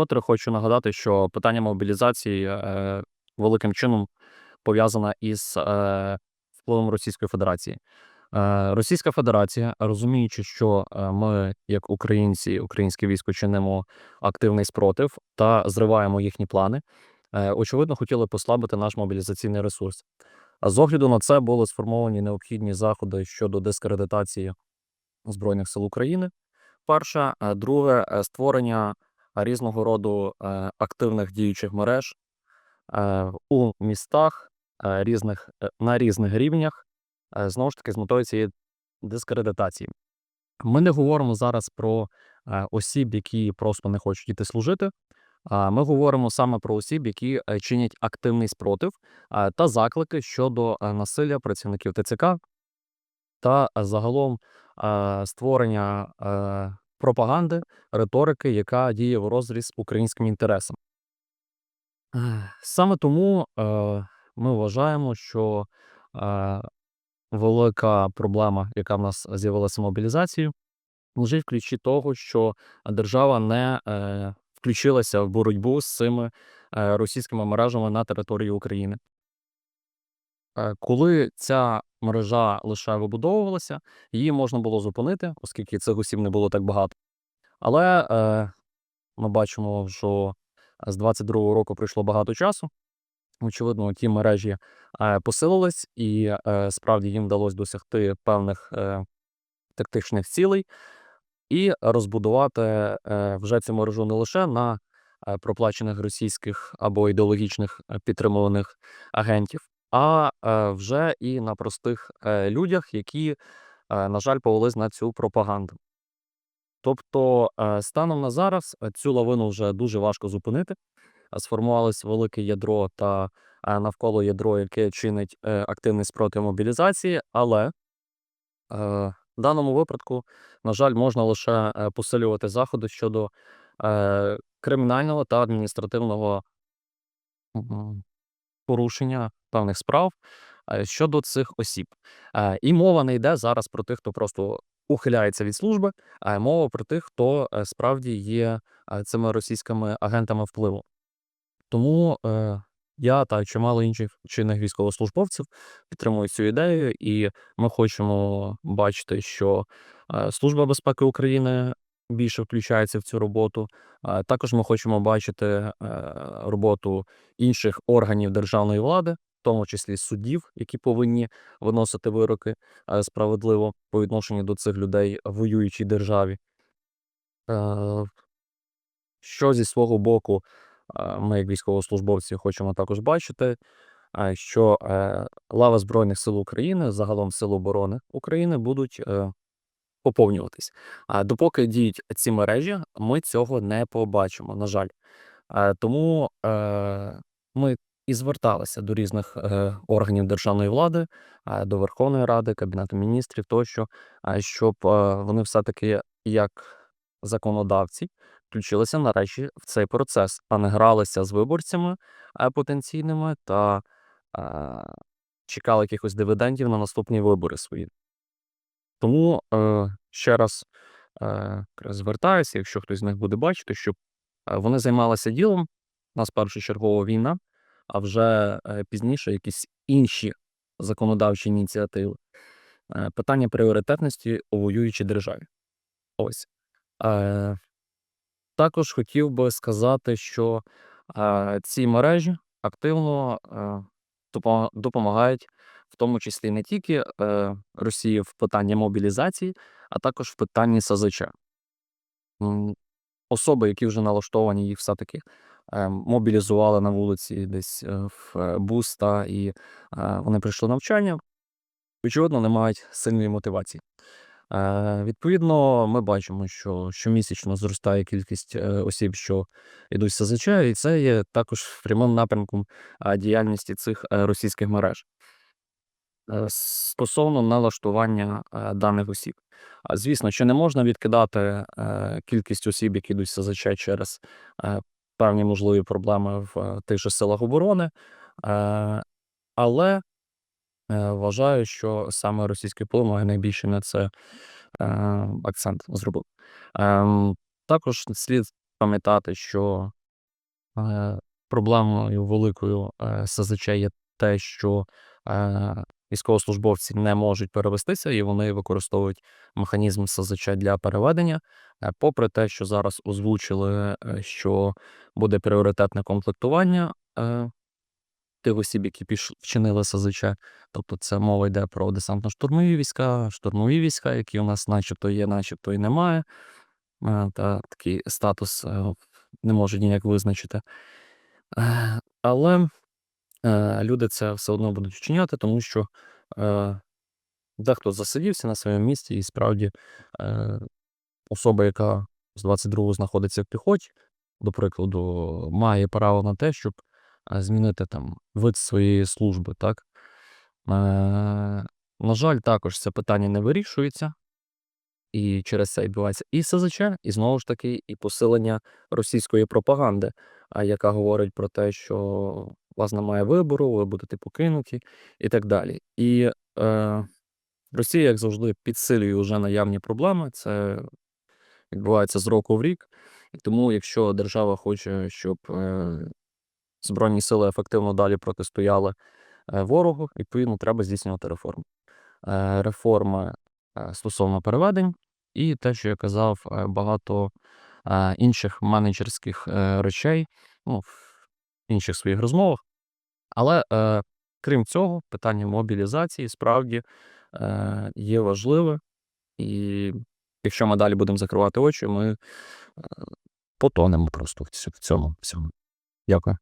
вкотре хочу нагадати, що питання мобілізації е, великим чином пов'язане із е, впливом Російської Федерації. Е, Російська Федерація, розуміючи, що е, ми, як українці, українське військо, чинимо активний спротив та зриваємо їхні плани, е, очевидно, хотіли послабити наш мобілізаційний ресурс. А з огляду на це були сформовані необхідні заходи щодо дискредитації Збройних сил України. Перше, Е, друге е, створення різного роду е, активних діючих мереж е, у містах е, різних на різних рівнях, знову ж таки, з метою цієї дискредитації. Ми не говоримо зараз про осіб, які просто не хочуть йти служити. Ми говоримо саме про осіб, які чинять активний спротив та заклики щодо насилля працівників ТЦК та загалом створення пропаганди, риторики, яка діє в розріз українським інтересам. Саме тому е, ми вважаємо, що е, велика проблема, яка в нас з'явилася мобілізацією, лежить в ключі того, що держава не е, включилася в боротьбу з цими е, російськими мережами на території України. Е, Коли ця мережа лише вибудовувалася, її можна було зупинити, оскільки цих осіб не було так багато. Але е, ми бачимо, що з 22-го року пройшло багато часу. Очевидно, ті мережі е, посилились, і е, справді їм вдалося досягти певних е, тактичних цілей і розбудувати е, вже цю мережу не лише на е, проплачених російських або ідеологічних е, підтримуваних агентів, а е, вже і на простих е, людях, які, е, на жаль, повелись на цю пропаганду. Тобто, станом на зараз цю лавину вже дуже важко зупинити. Сформувалось велике ядро та навколо ядро, яке чинить активний спротив мобілізації, але в даному випадку, на жаль, можна лише посилювати заходи щодо кримінального та адміністративного порушення певних справ е, щодо цих осіб. Е, І мова не йде зараз про тих, хто просто ухиляється від служби, а мова про тих, хто е, справді є цими російськими агентами впливу. Тому я та чимало інших чинних військовослужбовців підтримують цю ідею, і ми хочемо бачити, що Служба безпеки України більше включається в цю роботу. Також ми хочемо бачити е, роботу інших органів державної влади, в тому числі суддів, які повинні виносити вироки е, справедливо по відношенню до цих людей в воюючій державі. Е, що зі свого боку ми, як військовослужбовці, хочемо також бачити, що лава Збройних сил України, загалом Сил оборони України, будуть поповнюватись. А допоки діють ці мережі, ми цього не побачимо, на жаль. Тому е, ми і зверталися до різних е, органів державної влади, до Верховної Ради, Кабінету міністрів тощо, щоб е, вони все-таки як законодавці включилися нарешті в цей процес, а не гралися з виборцями потенційними та чекали якихось дивідендів на наступні вибори свої. Тому е, ще раз е, звертаюся, якщо хтось з них буде бачити, щоб е, вони займалися ділом. У нас першочергова війна, а вже е, пізніше якісь інші законодавчі ініціативи. Е, питання пріоритетності у воюючій державі. Ось. Е, також хотів би сказати, що е, ці мережі активно е, допомагають, в тому числі не тільки е, Росії в питанні мобілізації, а також в питанні СЗЧ. Особи, які вже налаштовані, їх все-таки е, мобілізували на вулиці десь е, в е, буста, і е, вони прийшли навчання. Очевидно, не мають сильної мотивації. Е, відповідно, ми бачимо, що щомісячно зростає кількість е, осіб, що йдуть СЗЧ, і це є також прямим напрямком е, діяльності цих російських мереж. Стосовно налаштування даних осіб. Звісно, що не можна відкидати кількість осіб, які йдуть СЗЧ через певні можливі проблеми в тих же силах оборони, але е, вважаю, що саме російський вплив має найбільший на це е, акцент зробив. Ем, Також слід пам'ятати, що е, проблемою великою е, СЗЧ є те, що е, військовослужбовці не можуть перевестися, і вони використовують механізм СЗЧ для переведення. Е, Попри те, що зараз озвучили, е, що буде пріоритетне комплектування е, тих осіб, які піш... вчинили СЗЧ. Тобто це мова йде про десантно-штурмові війська, штурмові війська, які у нас начебто є, начебто і немає. Е, Та такий статус е, не можуть ніяк визначити. Е, Але люди це все одно будуть вчиняти, тому що дехто засидівся на своєму місці, і справді особа, яка з 22-го знаходиться в піхоті, до прикладу, має право на те, щоб змінити там вид своєї служби. Так? Е, на жаль, також це питання не вирішується. І через це відбувається і СЗЧ, і знову ж таки, і посилення російської пропаганди, яка говорить про те, що у вас немає вибору, ви будете покинуті, і так далі. І е, Росія, як завжди, підсилює вже наявні проблеми. Це відбувається з року в рік. І тому, якщо держава хоче, щоб е, Збройні сили ефективно далі протистояли е, ворогу, відповідно, треба здійснювати реформи. Е, реформи е, стосовно переведень, і те, що я казав, багато інших менеджерських речей ну, в інших своїх розмовах. Але крім цього, питання мобілізації справді є важливе, і якщо ми далі будемо закривати очі, ми потонемо просто в цьому всьому. Дякую.